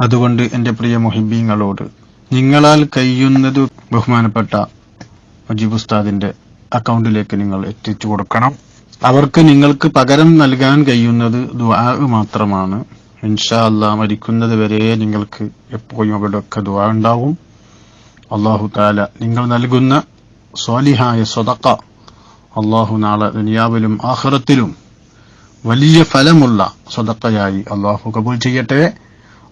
അതുകൊണ്ട് എന്റെ പ്രിയ മൊഹിബീങ്ങളോട് നിങ്ങളാൽ കഴിയുന്നത് ബഹുമാനപ്പെട്ട മുജീബ് ഉസ്താദിന്റെ അക്കൗണ്ടിലേക്ക് നിങ്ങൾ എത്തിച്ചു കൊടുക്കണം. അവർക്ക് നിങ്ങൾക്ക് പകരം നൽകാൻ കഴിയുന്നത് ദുആ മാത്രമാണ്. ഇൻഷാ അല്ലാ മരിക്കുന്നത് വരെ നിങ്ങൾക്ക് എപ്പോഴും അവിടെയൊക്കെ ദുആ ഉണ്ടാവും. അള്ളാഹു താല നിങ്ങൾ നൽകുന്ന സ്വാലിഹായ സ്വതക്ക അള്ളാഹു നാളെ ദുനിയാവിലും ആഹ്റത്തിലും വലിയ ഫലമുള്ള സ്വതക്കയായി അള്ളാഹു കബൂൽ ചെയ്യട്ടെ.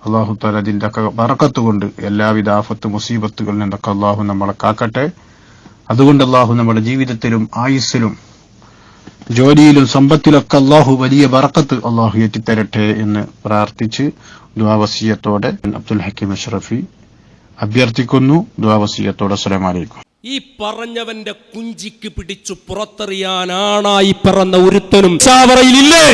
അള്ളാഹു താല അതിന്റെ ഒക്കെ കൊണ്ട് എല്ലാവിധ ആഫത്ത് മുസീബത്തുകളിൽ നിന്നൊക്കെ അള്ളാഹു നമ്മളെ കാക്കട്ടെ. അതുകൊണ്ട് അള്ളാഹു നമ്മുടെ ജീവിതത്തിലും ആയുസ്സിലും ജോലിയിലും സമ്പത്തിലൊക്കെ അള്ളാഹു വലിയ വറക്കത്ത് അള്ളാഹു എത്തിത്തരട്ടെ എന്ന് പ്രാർത്ഥിച്ച് ദ്വാവസീയത്തോടെ അബ്ദുൽ ഹക്കീം അഷ്റഫി അഭ്യർത്ഥിക്കുന്നു. ദ്വാവസീയത്തോടെ അസ്സലാമലൈക്കും ഈ പറഞ്ഞവന്റെ കുഞ്ചിക്ക് പിടിച്ചു പുറത്തെറിയാനാണായി പറന്ന ഒരുത്തനും ചാവറയിലില്ലേ?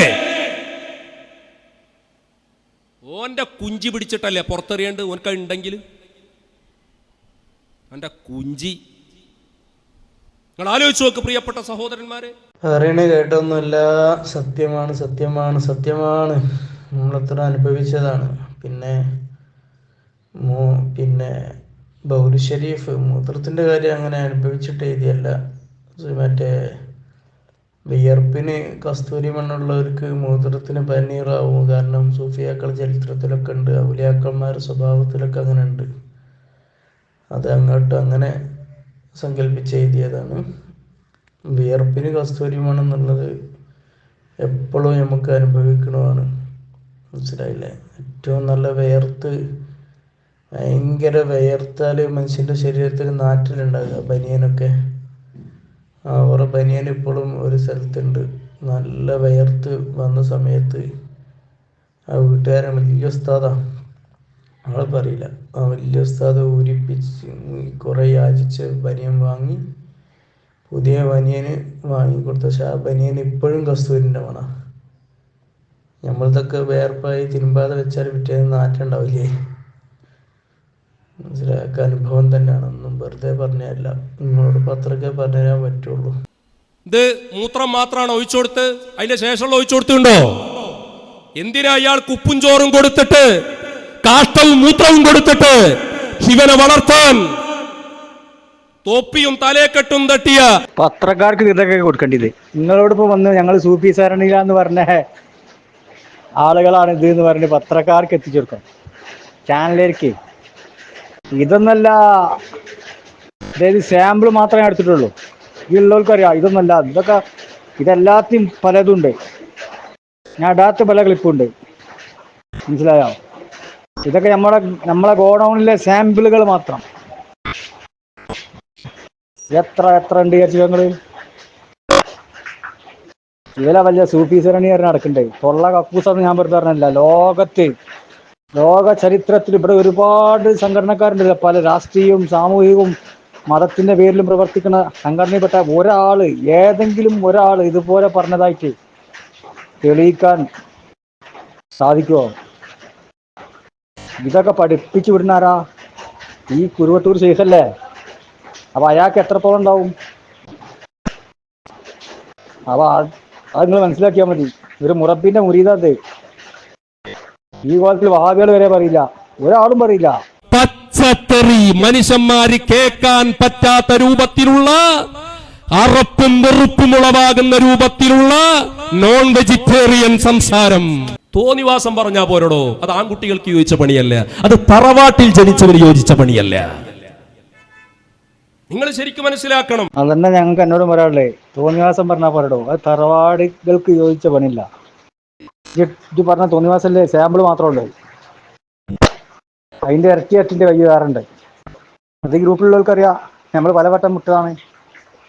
ഓന്റെ കുഞ്ചി പിടിച്ചിട്ടല്ലേ പുറത്തെറിയേണ്ടത്? ഓനക്ക് ഉണ്ടെങ്കിൽ അവന്റെ കുഞ്ചി. നിങ്ങൾ ആലോചിച്ച് നോക്ക് പ്രിയപ്പെട്ട സഹോദരന്മാരെ. അറിയണേ കേട്ടൊന്നുമില്ല. സത്യമാണ് സത്യമാണ് സത്യമാണ്. നമ്മളത്ര അനുഭവിച്ചതാണ്. പിന്നെ പിന്നെ ബൗലി ഷരീഫ് മൂത്രത്തിന്റെ കാര്യം അങ്ങനെ അനുഭവിച്ചിട്ട് എഴുതിയല്ല. മറ്റേ വിയർപ്പിന് കസ്തൂരി മണ്ണുള്ളവർക്ക് മൂത്രത്തിന് പനീറാവും കാരണം സൂഫിയാക്കൾ ചരിത്രത്തിലൊക്കെ ഉണ്ട്. ഔലിയാക്കന്മാരുടെ സ്വഭാവത്തിലൊക്കെ അങ്ങനെ ഉണ്ട്. അത് അങ്ങോട്ട് അങ്ങനെ സങ്കല്പിച്ച് എഴുതിയതാണ്. വിയർപ്പിന് കസ്തൂരി മണ്ണെന്നുള്ളത് എപ്പോഴും നമുക്ക് അനുഭവിക്കണമാണ് മനസ്സിലായില്ലേ? ഏറ്റവും നല്ല വിയർത്ത് ഭയങ്കര വിയർത്താൽ മനുഷ്യന്റെ ശരീരത്തിൽ നാറ്റിലുണ്ടാകുക ബനിയനൊക്കെ. ഓരോ ബനിയൻ ഇപ്പോഴും ഒരു സ്ഥലത്തുണ്ട്. നല്ല വയർത്ത് വന്ന സമയത്ത് ആ വീട്ടുകാരൻ വലിയ ഉസ്താദാണ് ആളെ പറയില്ല. ആ വലിയ ഉസ്താദ് ഊരിപ്പിച്ച് കുറേ യാചിച്ച് ബനിയൻ വാങ്ങി പുതിയ ബനിയന് വാങ്ങിക്കൊടുത്ത പക്ഷെ ആ ബനിയൻ ഇപ്പോഴും കസ്തൂരിന്റെ മണ. നമ്മളതൊക്കെ വേർപ്പായി തിരുമ്പാതെ വെച്ചാൽ പിറ്റേന്ന് നാറ്റം ഉണ്ടാവില്ലേ മനസ്സിലാക്ക അനുഭവം തന്നെയാണ്. ഒന്നും വെറുതെ പറഞ്ഞതല്ല. നിങ്ങളോട് പത്രക്കെ പറഞ്ഞുതരാൻ പറ്റുള്ളൂ. ഇത് മൂത്രം മാത്രമാണ് ഒഴിച്ചു കൊടുത്ത് അതിന്റെ ശേഷമുള്ള ഒഴിച്ചു കൊടുത്തുണ്ടോ എന്തിനാ അയാൾക്ക് ഉപ്പും ചോറും കൊടുത്തിട്ട് കാഷ്ടവും മൂത്രവും കൊടുത്തിട്ട് ശിവനെ വളർത്താൻ? തോപ്പിയും തലേക്കെട്ടും തട്ടിയ പത്രക്കാർക്ക് ഇതൊക്കെ കൊടുക്കേണ്ടത്. ഇപ്പൊ വന്ന് ഞങ്ങൾ സൂപ്പി എന്ന് പറഞ്ഞ ആളുകളാണ് ഇത് എന്ന് പറഞ്ഞ് പത്രക്കാർക്ക് എത്തിച്ചു കൊടുക്കണം ചാനലിലേക്ക് ഇതൊന്നല്ല അതായത് സാമ്പിൾ മാത്രമേ എടുത്തിട്ടുള്ളൂ. ഇതിലുള്ളവർക്ക് അറിയാം ഇതൊന്നല്ല. ഇതൊക്കെ ഇതെല്ലാത്തിനും പലതുണ്ട്. ഞാൻ ഇടാത്ത പല ക്ലിപ്പുണ്ട്. മനസ്സിലായോ? ഇതൊക്കെ നമ്മളെ നമ്മളെ ഗോഡൗണിലെ സാമ്പിളുകൾ മാത്രം. എത്ര എത്ര ഉണ്ട് വിചാരിച്ചു ഞങ്ങൾ ഇതിലെ വലിയ സൂഫി സരണിയർ നടക്കണ്ടേ. തൊള്ള കക്കൂസെന്ന് ഞാൻ പറഞ്ഞല്ല. ലോകത്ത് ലോക ചരിത്രത്തിൽ ഇവിടെ ഒരുപാട് സംഘടനക്കാരുണ്ട്. പല രാഷ്ട്രീയവും സാമൂഹികവും മതത്തിന്റെ പേരിലും പ്രവർത്തിക്കുന്ന സംഘടനയിൽപ്പെട്ട ഒരാൾ ഏതെങ്കിലും ഒരാൾ ഇതുപോലെ പറഞ്ഞതായിട്ട് തെളിയിക്കാൻ സാധിക്കുമോ ഇതൊക്കെ പഠിപ്പിച്ചു വിടുന്നാരാ ഈ കുരുവട്ടൂർ ശേഖല്ലേ? അപ്പൊ അയാൾക്ക് എത്രത്തോളം ഉണ്ടാവും? അപ്പൊ അത് നിങ്ങൾ മനസ്സിലാക്കിയാൽ മതി. ഒരു മുറബിന്റെ മുരീദാത് ഈ കോലത്തിൽ വഹാബികൾ വരെ പറയില്ല. ഒരാളും പറയില്ല. പച്ചത്തെറി മനുഷ്യന്മാര് കേൾക്കാൻ പറ്റാത്ത രൂപത്തിലുള്ള അറപ്പും വെറുപ്പും ഉളവാകുന്ന രൂപത്തിലുള്ള നോൺ വെജിറ്റേറിയൻ സംസാരം. തോന്നിവാസം പറഞ്ഞാ പോരടോ. അത് ആൺകുട്ടികൾക്ക് യോജിച്ച പണിയല്ല. അത് തറവാട്ടിൽ ജനിച്ചവന് യോജിച്ച പണിയല്ല. നിങ്ങൾ ശരിക്കും മനസ്സിലാക്കണം. അതന്നെ ഞങ്ങൾക്ക് എന്നോട് പറയാനുള്ളേ? തോന്നിവാസം പറഞ്ഞാൽ പോരടോ. അത് തറവാടുകൾക്ക് യോജിച്ച പണിയില്ല. ഇത് പറഞ്ഞ തോന്നിവാസല്ലേ സാമ്പിൾ ഉള്ളൂ. അതിന്റെ ഇരട്ടി ഇരട്ടിന്റെ കൈ വേറുണ്ട് അത് ഗ്രൂപ്പിലുള്ളവർക്കറിയാം. നമ്മൾ പലവട്ടം വിട്ടതാണ്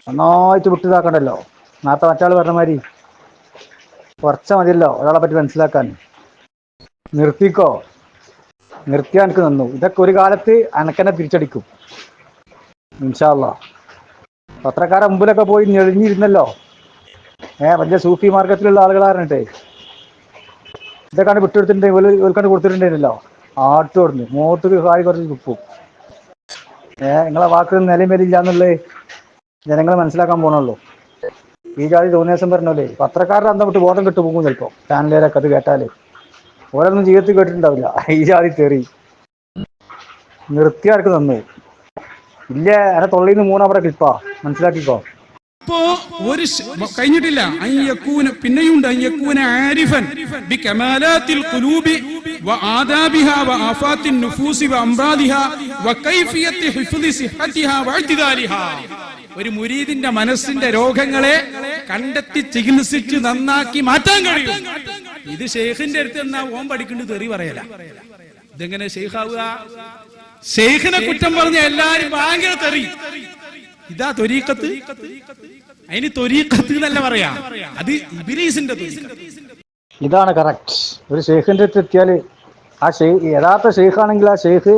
നന്നായിട്ട് വിട്ടിതാക്കണ്ടല്ലോ നേരത്തെ മറ്റാൾ പറഞ്ഞ മാതിരി കുറച്ച മതിയല്ലോ. ഒരാളെ പറ്റി മനസ്സിലാക്കാൻ. നിർത്തിക്കോ. നിർത്തിയാ എനിക്ക് നിന്നു. ഇതൊക്കെ ഒരു കാലത്ത് അനക്കന്നെ തിരിച്ചടിക്കും. ഇൻഷാല്ല പത്രക്കാരെ മുമ്പിലൊക്കെ പോയി ഞെളിഞ്ഞിരുന്നല്ലോ. ഏ വലിയ സൂഫി മാർഗത്തിലുള്ള ആളുകളാറിഞ്ഞിട്ടേ ഇതൊക്കെ വിട്ടെടുത്തിട്ടുണ്ടെങ്കിൽ ഇവർക്കാണ്ട് ആട്ട് കൊടുന്ന് മുഖത്ത് കായ് കുറച്ച് തുപ്പും ഏഹ് നിങ്ങളെ വാക്ക് നിലയും വരില്ലാന്നുള്ളത് ജനങ്ങൾ മനസ്സിലാക്കാൻ പോണുള്ളൂ. ഈ ജാതി തോന്നിയാസം പറഞ്ഞല്ലേ പത്രക്കാരുടെ അന്തം വിട്ട് ബോധം കിട്ടു പോകും ചിലപ്പോ. ചാനലുകാരൊക്കെ അത് കേട്ടാലേ. ഓരോന്നും ജീവിതത്തിൽ കേട്ടിട്ടുണ്ടാവില്ല. ഈ ജാതി തെറി. നിർത്തിയാർക്ക് തന്നു? ഇല്ല എന്നെ തൊള്ളിന്ന് മൂന്നവിടെ ക്ലിപ്പാ മനസ്സിലാക്കിക്കോ. ഇപ്പോ ഒരു കഴിഞ്ഞിട്ടില്ല. അയ്യക്കൂന പിന്നെയുണ്ട്. അയ്യക്കൂന ആരിഫൻ. ബി കമാലാത്തിൽ കുലൂബി വ ആദാബിഹ വ ആഫാത്തിൻ നുഫൂസി വ അംബാദിഹ വ കൈഫിയത്തി ഹിഫ്ദി സിഹത്തിഹ വ ഇഅ്തിദാലിഹ ഒരു മുരീദിന്റെ മനസ്സിന്റെ രോഗങ്ങളെ കണ്ടെത്തി ചികിത്സിച്ച് നന്നാക്കി മാറ്റാൻ കഴിയും. ഇത് ഷെയ്ഖിന്റെ അടുത്ത് എന്നാ ഓം പഠിക്കേണ്ടത് തെറി പറയല. ഇതെങ്ങനെ ഷെയ്ഖാവുക ഷെയ്ഖിനെ കുറ്റം പറഞ്ഞ എല്ലാരും ഭയങ്കര തെറി. ഇതാ തൊരീക്കത്ത് അതിന് തൊരീക്കത്ത് എന്നല്ല പറയാ. അത് ഇബിലീസിന്റെ ഇതാണ് കറക്റ്റ് ഒരു ഷെയ്ഖിന്റെ അടുത്ത് എത്തിയാൽ ആ ഷെയ്ഖ് യഥാർത്ഥ ഷെയ്ഖാണെങ്കിൽ ആ ഷെയ്ഖ്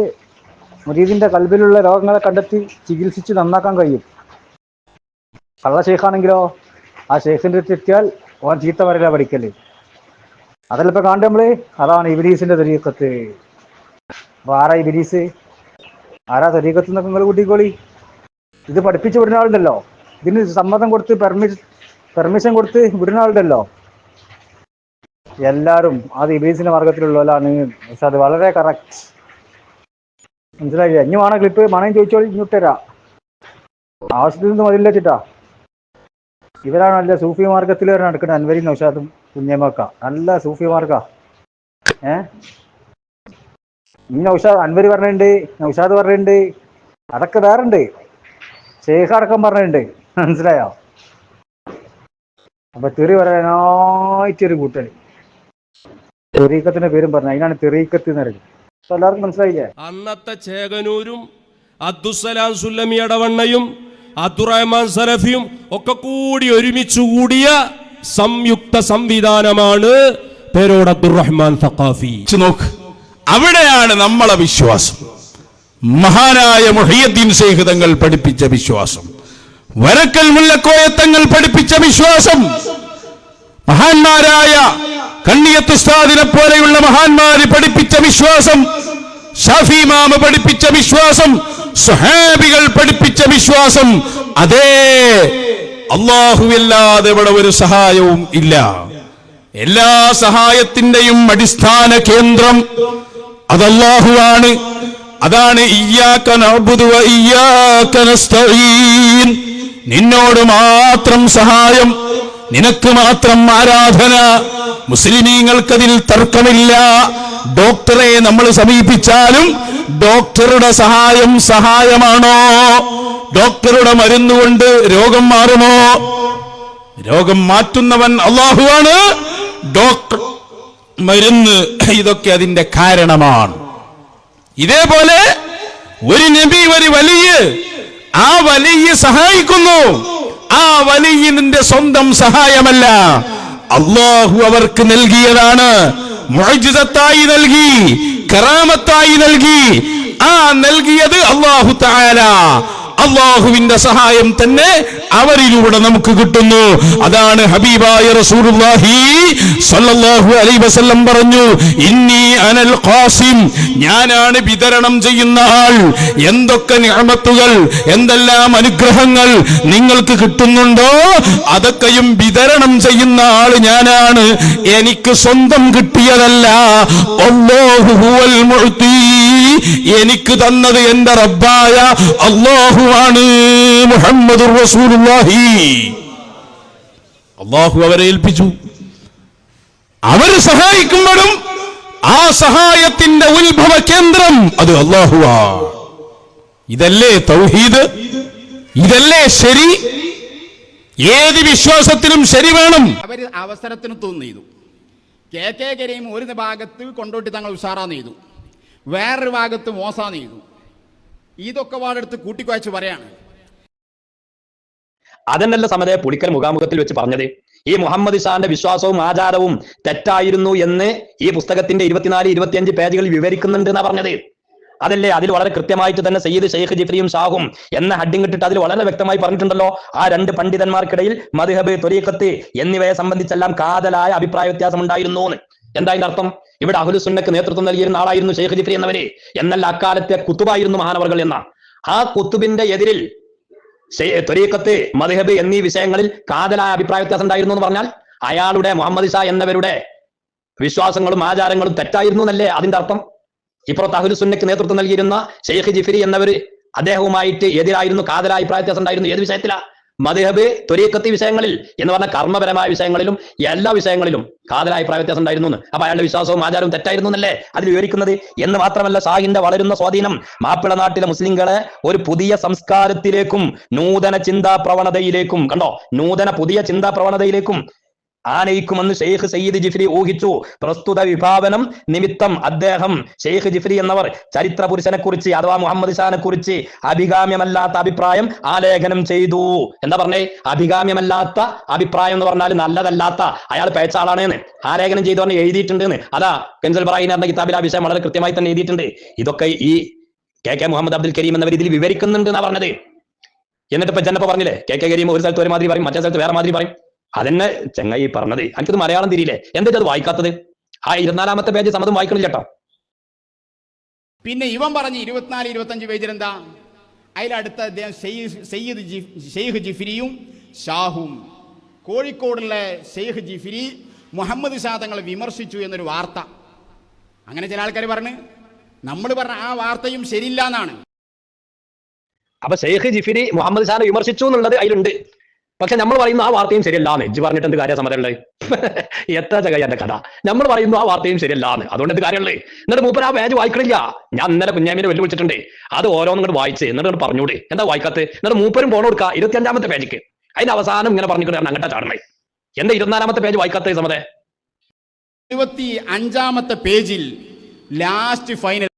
മുരീദിന്റെ കൽബിലുള്ള രോഗങ്ങളെ കണ്ടെത്തി ചികിത്സിച്ച് നന്നാക്കാൻ കഴിയും. കള്ള ഷെയ്ഖാണെങ്കിലോ ആ ഷെയ്ഖിന്റെ അടുത്ത് എത്തിയാൽ ഓൻ ചീത്ത വരല പഠിക്കൽ. ഇപ്പൊ കാണ്ട നമ്മൾ? അതാണ് ഇബിലീസിന്റെ തൊരീക്കത്ത് ആരാ ഇബിലീസ്? ആരാ തൊരീക്കത്ത് എന്നൊക്കെ നിങ്ങൾ കൂട്ടിക്കോളി. ഇത് പഠിപ്പിച്ച് വിടുന്ന ആളുണ്ടല്ലോ. ഇതിന് സമ്മതം കൊടുത്ത് പെർമിഷൻ പെർമിഷൻ കൊടുത്ത് വിടുന്ന ആളുണ്ടല്ലോ. എല്ലാരും അത് ഇബീസിന്റെ മാർഗത്തിലുള്ളവരാണ്. പക്ഷെ അത് വളരെ കറക്റ്റ് മനസ്സിലായില്ലേ? ഇനി വേണം ക്ലിപ്പ് മണം ചോദിച്ചോളി ഇങ്ങോട്ടരാ ആവശ്യത്തിൽ നിന്ന് മതില്ല ചിട്ടാ. ഇവരാണ് നല്ല സൂഫി മാർഗത്തിൽ വരെ നടക്കുന്നത് അൻവരി നൗഷാദും കുഞ്ഞമ്മക്ക. നല്ല സൂഫി മാർഗ. ഏ? ഇനി നൗഷാദ് അൻവരി പറഞ്ഞിട്ടുണ്ട് നൗഷാദ് പറഞ്ഞിട്ടുണ്ട്. അതൊക്കെ വേറെ ഷേഖ് അടക്കം പറഞ്ഞിട്ടുണ്ട്. മനസ്സിലായോ? അപ്പൊ തെറി പറയാനായിട്ടൊരു കൂട്ടൽ തെറീക്കത്തിന്റെ പേരും പറഞ്ഞു അതിനാണ് തെറീക്കത്ത് എന്ന് പറയുന്നത്. അപ്പൊ എല്ലാവർക്കും മനസ്സിലായില്ലേ? അന്നത്തെ ചേകനൂരും അബ്ദുസലാം സുല്ലമി അടവണ്ണയും അബ്ദുറഹ്മാൻ സലഫിയും ഒക്കെ കൂടി ഒരുമിച്ച് കൂടിയ സംയുക്ത സംവിധാനമാണ് പേരോട് അബ്ദുറഹ്മാൻ സഖാഫി. നോക്ക്. അവിടെയാണ് നമ്മളെ വിശ്വാസം. മഹാനായ മുഹയ്യദ്ദീൻ സേഹിതങ്ങൾ പഠിപ്പിച്ച വിശ്വാസം. വരക്കൽ മുല്ലക്കോയത്തങ്ങൾ പഠിപ്പിച്ച വിശ്വാസം. മഹാന്മാരായ കണ്ണിയത്ത് ഉസ്താദിനെ പോലെയുള്ള മഹാന്മാര് പഠിപ്പിച്ച വിശ്വാസം. ഷാഫി മാമ പഠിപ്പിച്ച വിശ്വാസം. സുഹാബികൾ പഠിപ്പിച്ച വിശ്വാസം. അതേ അള്ളാഹുവില്ലാതെ ഇവിടെ ഒരു സഹായവും ഇല്ല. എല്ലാ സഹായത്തിന്റെയും അടിസ്ഥാന കേന്ദ്രം അതല്ലാഹുവാണ്. അതാണ് നിന്നോട് മാത്രം സഹായം നിനക്ക് മാത്രം ആരാധന. മുസ്ലിമീങ്ങൾക്കതിൽ തർക്കമില്ല. ഡോക്ടറെ നമ്മൾ സമീപിച്ചാലും ഡോക്ടറുടെ സഹായം സഹായമാണോ? ഡോക്ടറുടെ മരുന്നുകൊണ്ട് രോഗം മാറുമോ? രോഗം മാറ്റുന്നവൻ അള്ളാഹുവാണ് ഡോക്ടർ മരുന്ന് ഇതൊക്കെ അതിന്റെ കാരണമാണ്. ഇതേപോലെ ഒരു നബി ഒരു വലിയ ആ വലിയ സഹായിക്കുന്നു. ആ വലിയതിന്റെ സ്വന്തം സഹായമല്ല. അള്ളാഹു അവർക്ക് നൽകിയതാണ്. മുഅ്ജിസത്തായി നൽകി കറാമത്തായി നൽകി. ആ നൽകിയത് അള്ളാഹു താല അള്ളാഹുവിന്റെ സഹായം തന്നെ അവരിലൂടെ നമുക്ക് കിട്ടുന്നു. അതാണ് ഹബീബായ റസൂലുള്ളാഹി അലൈഹി വസല്ലം പറഞ്ഞു ഇന്നി അനൽ ഖാസിം. ഞാനാണ് വിതരണം ചെയ്യുന്ന ആൾ. എന്തൊക്കെ നിഅമത്തുകൾ എന്തെല്ലാം അനുഗ്രഹങ്ങൾ നിങ്ങൾക്ക് കിട്ടുന്നുണ്ടോ അതൊക്കെയും വിതരണം ചെയ്യുന്ന ആൾ ഞാനാണ്. എനിക്ക് സ്വന്തം കിട്ടിയതല്ല. അല്ലാഹു ഹുവൽ എനിക്ക് തന്നത് എന്റെ റബ്ബായ അള്ളാഹുവാണ് മുഹമ്മദ് അള്ളാഹു അവരെ ഏൽപ്പിച്ചു. അവർ സഹായിക്കുമ്പോഴും ആ സഹായത്തിന്റെ ഉത്ഭവ കേന്ദ്രം അത് അള്ളാഹുവാ ഇതല്ലേ തൗഹീദ്? ഇതല്ലേ ശരി? ഏത് വിശ്വാസത്തിലും ശരി വേണം. അവർ അവസരത്തിന് തോന്നിയതു കെ കെ കരീം ഒരു ഭാഗത്ത് കൊണ്ടോട്ടി തങ്ങൾ ഉഷാറാന്ന് ചെയ്തു. വേറൊരു ഭാഗത്ത് മോശാന്ന് ചെയ്തു. ഇതൊക്കെ വാടെടുത്ത് കൂട്ടിക്കുഴച്ച് പറയാണ്. അതെന്നല്ല സമതയെ പുളിക്കൽ മുഖാമുഖത്തിൽ വെച്ച് പറഞ്ഞത്. ഈ മുഹമ്മദ് ഷാന്റെ വിശ്വാസവും ആചാരവും തെറ്റായിരുന്നു എന്ന് ഈ പുസ്തകത്തിന്റെ ഇരുപത്തിനാല് ഇരുപത്തിയഞ്ച് പേജുകളിൽ വിവരിക്കുന്നുണ്ട് എന്നാ പറഞ്ഞത്. അതല്ലേ അതിൽ വളരെ കൃത്യമായിട്ട് തന്നെ സയ്യിദ് ഷെയ്ഖ് ജിഫ്രിയും ഷാഹും എന്ന ഹഡിങ് ഇട്ടിട്ട് അതിൽ വളരെ വ്യക്തമായി പറഞ്ഞിട്ടുണ്ടല്ലോ ആ രണ്ട് പണ്ഡിതന്മാർക്കിടയിൽ മദ്ഹബ് തൊരീഖത്ത് എന്നിവയെ സംബന്ധിച്ചെല്ലാം കാതലായ അഭിപ്രായ വ്യത്യാസം ഉണ്ടായിരുന്നു എന്ന് എന്താ അതിന്റെ അർത്ഥം? ഇവിടെ അഹുലു സുന്നക്ക് നേതൃത്വം നൽകിയിരുന്ന ആളായിരുന്നു ഷെയ്ഖ് ജിഫ്രി എന്നവര്. എന്നല്ല അക്കാലത്തെ കുത്തുബായിരുന്നു മഹാനവർകൾ എന്ന. ആ കുത്തുബിന്റെ എതിരിൽ ത്വരീക്കത്ത് മദഹബ് എന്നീ വിഷയങ്ങളിൽ കാതലായ അഭിപ്രായ വ്യത്യാസം ഉണ്ടായിരുന്നു എന്ന് പറഞ്ഞാൽ അയാളുടെ മുഹമ്മദ് ഷാ എന്നവരുടെ വിശ്വാസങ്ങളും ആചാരങ്ങളും തെറ്റായിരുന്നു എന്നല്ലേ അതിന്റെ അർത്ഥം? ഇപ്പുറത്ത് അഹുൽ സുന്നക്ക് നേതൃത്വം നൽകിയിരുന്ന ഷെയ്ഖ് ജിഫിരി എന്നവര് അദ്ദേഹവുമായിട്ട് എതിരായിരുന്നു കാതലായ അഭിപ്രായ വ്യത്യാസം ഉണ്ടായിരുന്നു. ഏത് വിഷയത്തിലാ? മദ്ഹബ് ത്വരീക്കത്തി വിഷയങ്ങളിൽ എന്ന് പറഞ്ഞ കർമ്മപരമായ വിഷയങ്ങളിലും എല്ലാ വിഷയങ്ങളിലും കാതലായ അഭിപ്രായ വ്യത്യാസം ഉണ്ടായിരുന്നു എന്ന്. അപ്പൊ അയാളുടെ വിശ്വാസവും ആചാരവും തെറ്റായിരുന്നു എന്നല്ലേ അതിൽ വിവരിക്കുന്നത്? എന്ന് മാത്രമല്ല ഷാഹിന്റെ വളരുന്ന സ്വാധീനം മാപ്പിള നാട്ടിലെ മുസ്ലിങ്ങളെ ഒരു പുതിയ സംസ്കാരത്തിലേക്കും നൂതന ചിന്താ പ്രവണതയിലേക്കും കണ്ടോ? നൂതന പുതിയ ചിന്താ പ്രവണതയിലേക്കും ആനയിക്കുമെന്ന് ഷെയ്ഖ് സയ്യിദ് ജിഫ്രി ഊഹിച്ചു. പ്രസ്തുത വിഭാവനം നിമിത്തം അദ്ദേഹം ഷെയ്ഖ് ജിഫ്രി എന്നവർ ചരിത്ര പുരുഷനെ കുറിച്ച് അഥവാ മുഹമ്മദ് ഷാനെ കുറിച്ച് അഭികാമ്യമല്ലാത്ത അഭിപ്രായം ആലേഖനം ചെയ്തു. എന്താ പറഞ്ഞേ? അഭികാമ്യമല്ലാത്ത അഭിപ്രായം എന്ന് പറഞ്ഞാൽ നല്ലതല്ലാത്ത അയാൾ പേച്ച ആളാണ് ആലേഖനം ചെയ്തു പറഞ്ഞ് എഴുതിയിട്ടുണ്ട് അതാ കെൻസൽ എന്ന കിതാബിൽ ആ വിഷയം വളരെ കൃത്യമായി തന്നെ എഴുതിയിട്ടുണ്ട്. ഇതൊക്കെ ഈ കെ കെ മുഹമ്മദ് അബ്ദുൽ കരീം എന്നവർ ഇതിൽ വിവരിക്കുന്നുണ്ട് എന്നാ പറഞ്ഞത്. എന്നിട്ട് ഇപ്പൊ ജനപ്പ പറഞ്ഞില്ലേ? കെ കെ കരീം ഒരു സ്ഥലത്ത് ഒരു മാതിരി പറയും മറ്റേ സ്ഥലത്ത് വേറെ മാതിരി പറയും. അതെന്നെ ചെങ്ങായി പറഞ്ഞത്. എനിക്കത് മലയാളം തിരിയില്ലേ? എന്താ അത് വായിക്കാത്തത്? ആ ഇരുപത്തിനാലാമത്തെ പേജ് സമ്മതം വായിക്കണം ചേട്ടോ പിന്നെ ഇവൻ പറഞ്ഞ് ഇരുപത്തിനാല് ഇരുപത്തഞ്ച് പേജിൽ എന്താ? അതിലടുത്ത അദ്ദേഹം സയ്യിദ് ഷെയ്ഖ് ജിഫിരിയും ഷാഹും. കോഴിക്കോടുള്ള ഷെയ്ഖ് ജിഫിരി മുഹമ്മദ് ഷാ തങ്ങളെ വിമർശിച്ചു എന്നൊരു വാർത്ത. അങ്ങനെ ചില ആൾക്കാർ പറഞ്ഞ് നമ്മൾ പറഞ്ഞ ആ വാർത്തയും ശരിയില്ല എന്നാണ്. അപ്പൊ ഷെയ്ഖ് ജിഫിരി മുഹമ്മദ് ഷാനെ വിമർശിച്ചു എന്നുള്ളത് അതിലുണ്ട്. പക്ഷെ നമ്മൾ പറയുന്ന ആ വാർത്തയും ശരിയല്ലാന്ന്. ഇജ്ജ് പറഞ്ഞിട്ട് എന്ത് കാര്യം സമരമുള്ളത് എത്ര ചകയ എന്റെ കഥ. നമ്മൾ പറയുന്നു ആ വാർത്തയും ശരിയല്ലാന്ന്. അതുകൊണ്ട് എന്ത് കാര്യമുള്ളത് എന്നിട്ട് മൂപ്പർ ആ പേജ് വായിക്കണില്ല. ഞാൻ ഇന്നലെ കുഞ്ഞാമിനെ വെല്ലുവിളിച്ചിട്ടുണ്ട്. അത് ഓരോന്നും ഇങ്ങോട്ട് വായിച്ച് എന്നിട്ട് പറഞ്ഞൂടെ. എന്താ വായിക്കാത്ത? എന്നിട്ട് മൂപ്പരും പോണ കൊടുക്കുക ഇരുപത്തിയഞ്ചാമത്തെ പേജിക്ക് അതിന്റെ അവസാനം ഇങ്ങനെ പറഞ്ഞിട്ട് അങ്ങോട്ടാ ചാടണേ എന്താ ഇരുപത്തിനാലാമത്തെ പേജ് വായിക്കാത്ത സമതെ ഇരുപത്തി അഞ്ചാമത്തെ പേജിൽ ലാസ്റ്റ് ഫൈനൽ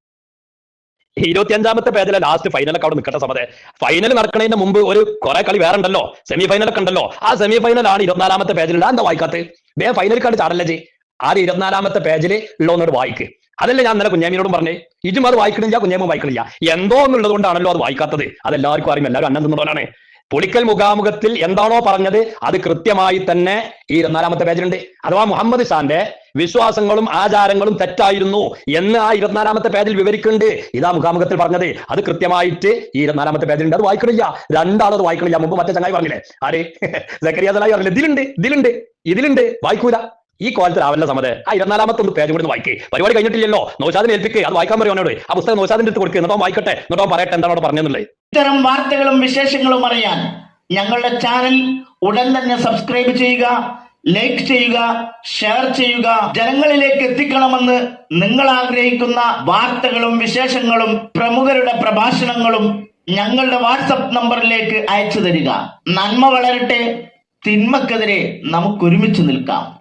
ഇരുപത്തിയഞ്ചാമത്തെ പേജിലെ ലാസ്റ്റ് ഫൈനലൊക്കെ അവിടെ നിൽക്കട്ടെ സമതെ ഫൈനൽ നടക്കുന്നതിന് മുമ്പ് ഒരു കുറെ കളി വേറെ ഉണ്ടല്ലോ. സെമി ഫൈനലൊക്കെ ഉണ്ടല്ലോ. ആ സെമി ഫൈനലാണ് ഇരുപത്തിനാലാമത്തെ പേജിൽ എന്താ വായിക്കാത്ത? വേ ഫൈനൽ കണ്ട് ചാടല്ലേ ജി? ആ ഇരുപത്തിനാലാമത്തെ പേജിൽ ഉള്ളവന്നോട് വായിക്ക്. അതല്ലേ ഞാൻ ഇന്നലെ കുഞ്ഞാമിനോടും പറഞ്ഞേ? ഇജും അത് വായിക്കണില്ല കുഞ്ഞാമും വായിക്കണില്ല. എന്തോ എന്നുള്ളത് കൊണ്ടാണല്ലോ അത് വായിക്കാത്തത്. അതെല്ലാവർക്കും അറിയും. എല്ലാവരും അന്നം തിന്നവരാണ് പുളിക്കൽ മുഖാമുഖത്തിൽ എന്താണോ പറഞ്ഞത് അത് കൃത്യമായി തന്നെ ഈ ഇരുപത്തിനാലാമത്തെ പേജിലുണ്ട്. അഥവാ മുഹമ്മദ് ഷാന്റെ വിശ്വാസങ്ങളും ആചാരങ്ങളും തെറ്റായിരുന്നു എന്ന് ആ ഇരുപത്തിനാലാമത്തെ പേജിൽ വിവരിക്കുന്നുണ്ട്. ഇതാ മുഖാമുഖത്തിൽ പറഞ്ഞത്. അത് കൃത്യമായിട്ട് ഈ ഇരുപത്തിനാലാമത്തെ പേജിലുണ്ട്. അത് വായിക്കണില്ല. രണ്ടാളത് വായിക്കണില്ല. മുമ്പ് മറ്റേ ചങ്ങായി പറഞ്ഞില്ലേ? ആര്? ഇതിലുണ്ട്. ഇതിലുണ്ട്. ഇതിലുണ്ട്. വായിക്കൂല. ഈ കോലത്തിൽ ആവല്ല സമത്. ആ ഇരുപത്തിനാലാമത്തെ ഒന്ന് പേജ് കൂടി വായിക്കേ. പരിപാടി കഴിഞ്ഞിട്ടില്ലല്ലോ. നോശാദിനെ ഏൽപ്പിക്കേ. അത് വായിക്കാൻ പറയും അവനോട്. ആ പുസ്തകം നോശാദിന്റെ അടുത്ത് കൊടുക്കുക എന്നിട്ടോ വായിക്കട്ടെ. എന്നിട്ടോ പറയട്ടെ എന്താണ് പറഞ്ഞെന്നുള്ളത് ഇത്തരം വാർത്തകളും വിശേഷങ്ങളും അറിയാൻ ഞങ്ങളുടെ ചാനൽ ഉടൻ തന്നെ സബ്സ്ക്രൈബ് ചെയ്യുക ലൈക്ക് ചെയ്യുക ഷെയർ ചെയ്യുക. ജനങ്ങളിലേക്ക് എത്തിക്കണമെന്ന് നിങ്ങൾ ആഗ്രഹിക്കുന്ന വാർത്തകളും വിശേഷങ്ങളും പ്രമുഖരുടെ പ്രഭാഷണങ്ങളും ഞങ്ങളുടെ വാട്സപ്പ് നമ്പറിലേക്ക് അയച്ചു തരിക. നന്മ വളരട്ടെ. തിന്മക്കെതിരെ നമുക്ക് ഒരുമിച്ച് നിൽക്കാം.